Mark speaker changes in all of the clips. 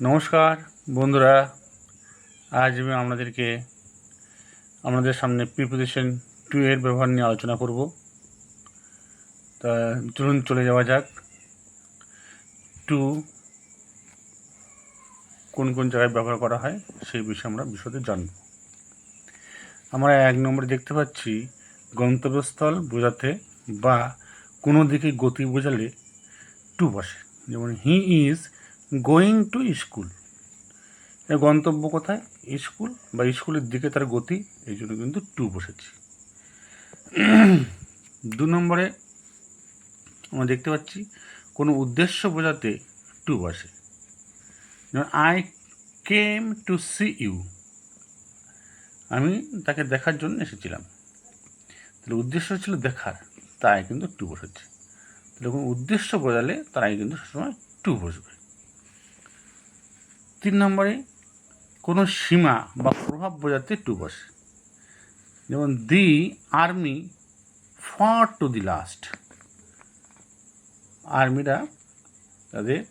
Speaker 1: নমস্কার, বন্ধুরা। আজ আমি আপনাদেরকে, আপনাদের সামনে প্রিপোজিশন টু এর ব্যবহার নিয়ে আলোচনা করব। তা চলুন চলে যাওয়া যাক। টু কোন কোন জায়গায় ব্যবহার করা হয়, সেই বিষয়ে আমরা বিশদে জানব। আমরা এক নম্বরে দেখতে পাচ্ছি, গন্তব্যস্থল বোঝাতে বা কোনো দিকে গতি বোঝালে টু বসে। যেমন হি ইজ গোয়িং টু স্কুলের গন্তব্য কোথায়? স্কুল। বা স্কুলের দিকে তার গতি, এই জন্য কিন্তু টু বসেছি। দু নম্বরে আমরা দেখতে পাচ্ছি, কোনো উদ্দেশ্য বোঝাতে টু বসে। যেমন I came to see you আমি তাকে দেখার জন্য এসেছিলাম। তাহলে উদ্দেশ্য ছিল দেখার, তাই কিন্তু টু বসেছে। তাহলে কোনো উদ্দেশ্য বোঝালে তারাই কিন্তু সবসময় টু বসবে। তিন নম্বরে কোনো সীমা বা প্রভাব বোঝাতে টু বসে। যেমন the army fought to the last. আর্মিরা তাদের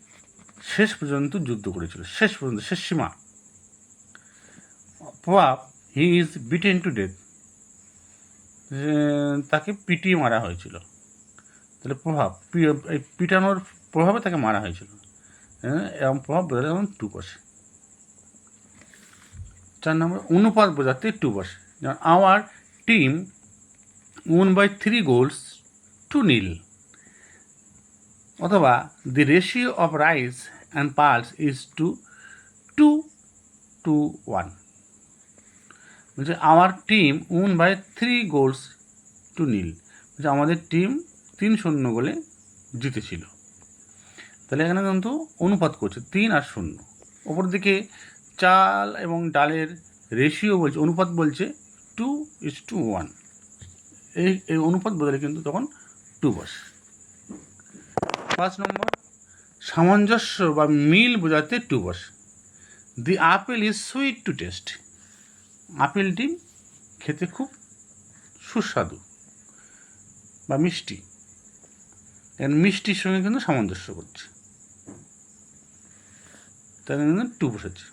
Speaker 1: শেষ পর্যন্ত যুদ্ধ করেছিল শেষ পর্যন্ত শেষ সীমা। প্রভাব he is beaten to death. তাকে পিটিয়ে মারা হয়েছিল। তাহলে প্রভাব পিটানোর প্রভাবে তাকে মারা হয়েছিল। হ্যাঁ, এরকম প্রভাব বোঝালে যেমন টু বসে। চার নম্বর, অনুপাত বোঝাতে টু বসে। যেমন our team won by three goals to nil অথবা the ratio of rice and pulse is two two to one বলছে আমার team won by three goals to nil বলছে, আমাদের টিম তিন শূন্য গোলে জিতেছিল। তাহলে এখানে কিন্তু অনুপাত করছে, তিন আর শূন্য। ওপর দিকে চাল এবং ডালের রেশিও বলছে, অনুপাত বলছে টু ইস টু ওয়ান এই এই অনুপাত বদলে কিন্তু তখন টু বসে। পাঁচ নম্বর, সামঞ্জস্য বা মিল বোঝাতে টু বসে। The apple is sweet to taste আপেলটি খেতে খুব সুস্বাদু বা মিষ্টি। এখানে মিষ্টির সঙ্গে কিন্তু সামঞ্জস্য করছে। তাই কিন্তু টু বসেছে।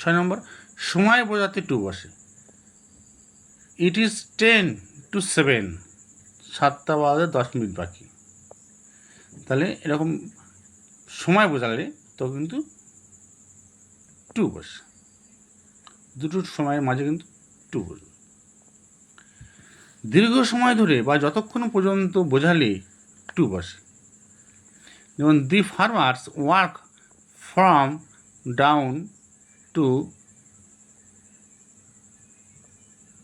Speaker 1: ছয় নম্বর, সময় বোঝাতে টু বসে। It is ten to seven সাতটা বাজে দশ মিনিট বাকি। তাহলে এরকম সময় বোঝালে তো কিন্তু টু বসে। দুটোর সময়ের মাঝে কিন্তু টু বসবে। দীর্ঘ সময় ধরে বা যতক্ষণ পর্যন্ত বোঝালে টু বসে। যেমন the farmers work from dawn to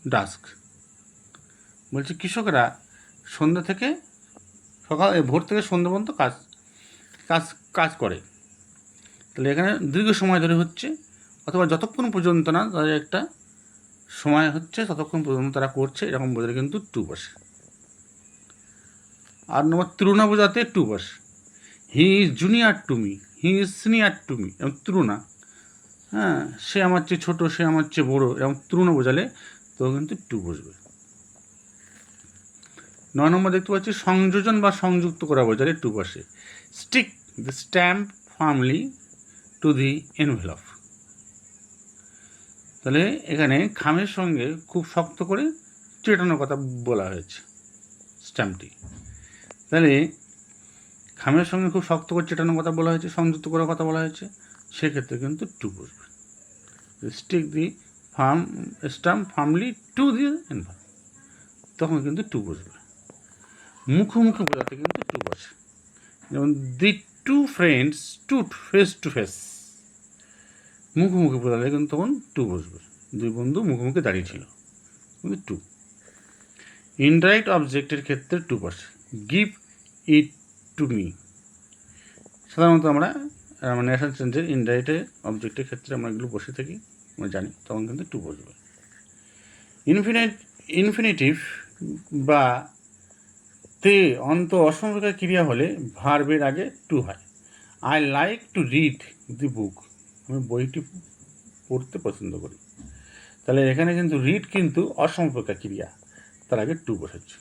Speaker 1: dusk বলছে, কৃষকরা সন্ধ্যা থেকে সকাল ভোর থেকে সন্ধ্যা পর্যন্ত কাজ কাজ কাজ করে। তাহলে এখানে দীর্ঘ সময় ধরে হচ্ছে, অথবা যতক্ষণ পর্যন্ত না তাদের একটা সময় হচ্ছে, ততক্ষণ পর্যন্ত তারা করছে, এরকম বোঝালে কিন্তু টু বসে। আর নম্বর তুলনা বোঝাতে টু বসে। He is junior to me, he is senior to me এরকম তুলনা হ্যাঁ সে আমার চেয়ে ছোটো, সে আমার চেয়ে বড়ো, এরকম তুলনা বোঝালে তো কিন্তু টু বসবে নয় নম্বর দেখতে পাচ্ছি, সংযোজন বা সংযুক্ত করা বোঝালে টু বসে। Stick the stamp firmly to the envelope তাহলে এখানে খামের সঙ্গে খুব শক্ত করে চেটানোর কথা বলা হয়েছে স্ট্যাম্পটি তাহলে খামের সঙ্গে খুব শক্ত করে চেটানোর কথা বলা হয়েছে, সংযুক্ত করার কথা বলা হয়েছে। সেক্ষেত্রে কিন্তু টু বসবে। Stick the firm stamp firmly to the envelope তখন কিন্তু টু বসবে। মুখোমুখি বোঝাতে কিন্তু টু বসে। যেমন the two friends to face to face মুখোমুখি বোঝালে কিন্তু তখন টু বসবে। দুই বন্ধু মুখোমুখি দাঁড়িয়ে ছিল। কিন্তু টু ইনডাইরেক্ট অবজেক্টের ক্ষেত্রে টু বসে। গিভ ইট টু মি সাধারণত আমরা মানে নেশন চেঞ্জের ইনডাইরেক্টের অবজেক্টের ক্ষেত্রে আমরা এগুলো বসে থাকি, আমরা জানি, তখন কিন্তু টু বসবে ইনফিনিট ইনফিনিটিভ বা তে অন্ত অসম্পর্কের ক্রিয়া হলে ভার্বের আগে টু হয়। I like to read the book আমি বইটি পড়তে পছন্দ করি। তাহলে এখানে কিন্তু রিড কিন্তু অসম্পর্কা ক্রিয়া, তার আগে টু বসেছে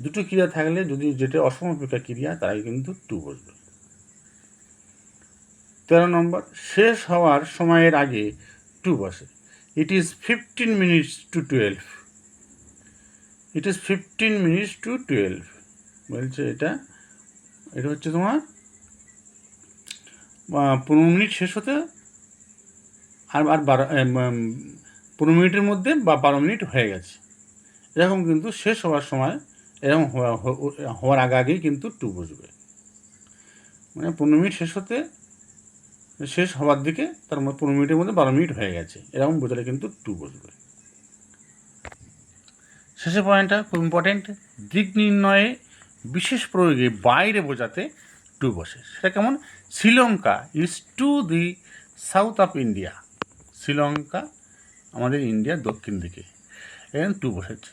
Speaker 1: দুটো ক্রিয়া থাকলে যদি যেটা অসম্পর্কা ক্রিয়া, তার আগে কিন্তু টু বসবে। তেরো নম্বর, শেষ হওয়ার সময়ের আগে টু বসে। It is fifteen minutes to twelve it is fifteen minutes to twelve বলছে এটা এটা হচ্ছে তোমার পনেরো মিনিট শেষ হতে, আর আর বারো পনেরো মিনিটের মধ্যে বা বারো মিনিট হয়ে গেছে। এরকম কিন্তু শেষ হওয়ার সময়, এরকম হওয়া- হওয়ার আগে আগেই কিন্তু টু বসবে। মানে পনেরো মিনিট শেষ হতে শেষ হওয়ার দিকে তার মধ্যে পনেরো মিনিটের মধ্যে বারো মিনিট হয়ে গেছে। এরকম বোঝালে কিন্তু টু বসবে শেষের পয়েন্টটা খুব ইম্পর্টেন্ট দিক নির্ণয়ে বিশেষ প্রয়োগে বাইরে বোঝাতে টু বসে। সেটা কেমন? Sri Lanka is to the south of India Sri Lanka আমাদের ইন্ডিয়ার দক্ষিণ দিকে। এখানে টু বসেছে।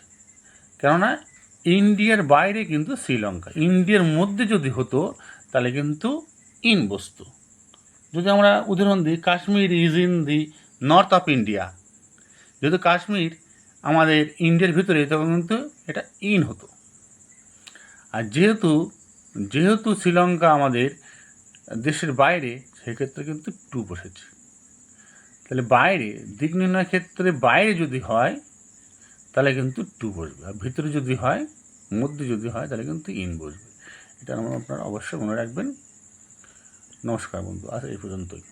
Speaker 1: কেননা ইন্ডিয়ার বাইরে কিন্তু শ্রীলঙ্কা। ইন্ডিয়ার মধ্যে যদি হতো, তাহলে কিন্তু ইন বস্তু। যদি আমরা উদাহরণ দিই, Kashmir is in the north of India যেহেতু কাশ্মীর আমাদের ইন্ডিয়ার ভিতরে, তখন কিন্তু এটা ইন হতো। আর যেহেতু যেহেতু শ্রীলঙ্কা আমাদের দেশের বাইরে, সেক্ষেত্রে কিন্তু টু বসেছে। তাহলে বাইরে, দিক নির্ণয় ক্ষেত্রে বাইরে যদি হয়, তাহলে কিন্তু টু বসবে। আর ভিতরে যদি হয়, মধ্যে যদি হয়, তাহলে কিন্তু ইন বসবে। এটা আমরা আপনারা অবশ্যই মনে রাখবেন। নমস্কার বন্ধু আজ এই পর্যন্তই।